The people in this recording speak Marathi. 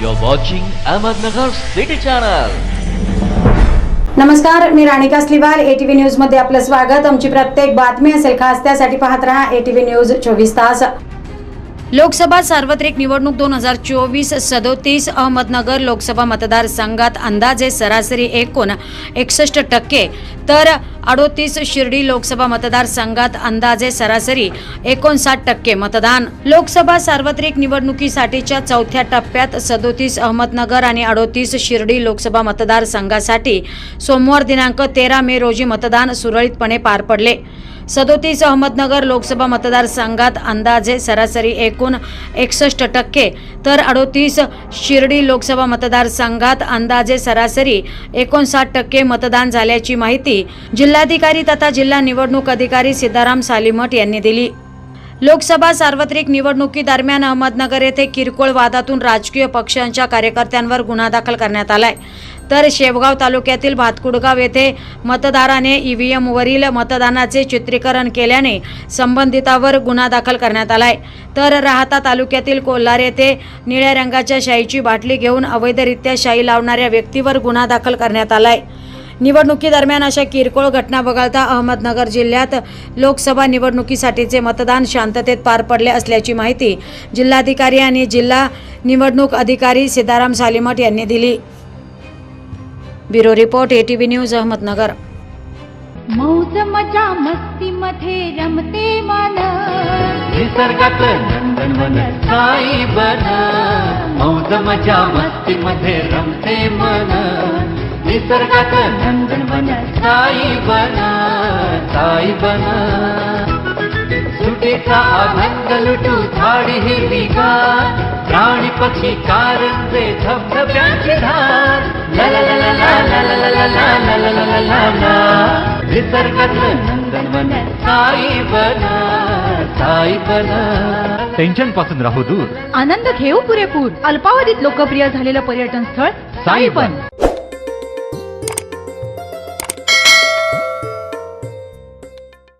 You're watching Ahmednagar City Channel. नमस्कार मी राणिका स्लिवाल. एटीव्ही न्यूजमध्ये आपलं स्वागत. आमची प्रत्येक बातमी असेल खास त्यासाठी पाहत रहा एटीव्ही न्यूज चोवीस तास. लोकसभा सार्वत्रिक निवडणूक दोन हजार चोवीस सदोतीस अहमदनगर लोकसभा मतदारसंघात अंदाजे सरासरी एकूण एकसष्ट टक्के. तर अडोतीस शिर्डी लोकसभा मतदारसंघात अंदाजे सरासरी एकोणसाठ टक्के मतदान. लोकसभा सार्वत्रिक निवडणुकीसाठीच्या चौथ्या टप्प्यात सदोतीस अहमदनगर आणि अडोतीस शिर्डी लोकसभा मतदारसंघासाठी सोमवार दिनांक तेरा मे रोजी मतदान सुरळीतपणे पार पडले. सदोतीस अहमदनगर लोकसभा मतदारसंघात अंदाजे सरासरी एकूण एकसष्ट टक्के तर अडोतीस शिर्डी लोकसभा मतदारसंघात अंदाजे सरासरी एकोणसाठ टक्के मतदान झाल्याची माहिती जिल्हाधिकारी तथा जिल्हा निवडणूक अधिकारी सिद्धाराम सालीमठ यांनी दिली. लोकसभा सार्वत्रिक निवडणुकीदरम्यान अहमदनगर येथे किरकोळ वादातून राजकीय पक्षांच्या कार्यकर्त्यांवर गुन्हा दाखल करण्यात आलाय. तर शेवगाव तालुक्यातील भातकुडगाव येथे मतदाराने ईव्हीएमवरील मतदानाचे चित्रीकरण केल्याने संबंधितावर गुन्हा दाखल करण्यात आलाय. तर राहता तालुक्यातील कोल्हार येथे निळ्या रंगाच्या शाईची बाटली घेऊन अवैधरित्या शाई लावणाऱ्या व्यक्तीवर गुन्हा दाखल करण्यात आलाय. निवडणुकीदरम्यान अशा किरकोळ घटना वगळता अहमदनगर जिल्ह्यात लोकसभा निवडणुकीसाठीचे मतदान शांततेत पार पडले असल्याची माहिती जिल्हाधिकारी आणि जिल्हा निवडणूक अधिकारी सिद्धाराम सालिमठ यांनी दिली. Bureau report ATV news Ahmednagar. मौज मजा मस्ती मध्ये रमते मन. निसर्गात नंदनवन साई बन. मौज मजा मस्ती मध्ये रमते मन. निसर्गात नंदनवन साई बन साई बन सुटीचा आनंद लुटू झाडी हिरवी गार प्राणी पक्षी कारंजे धबधब्याची धार ला ला ला ला ला ला ला ला ला ला ला ला ला ला ला निसर्गात नंदनवन साई बन साई बन टेन्शनपासून राहू दूर आनंद घेऊ पुरेपूर अल्पावधीत लोकप्रिय झालेलं पर्यटन स्थळ साईपन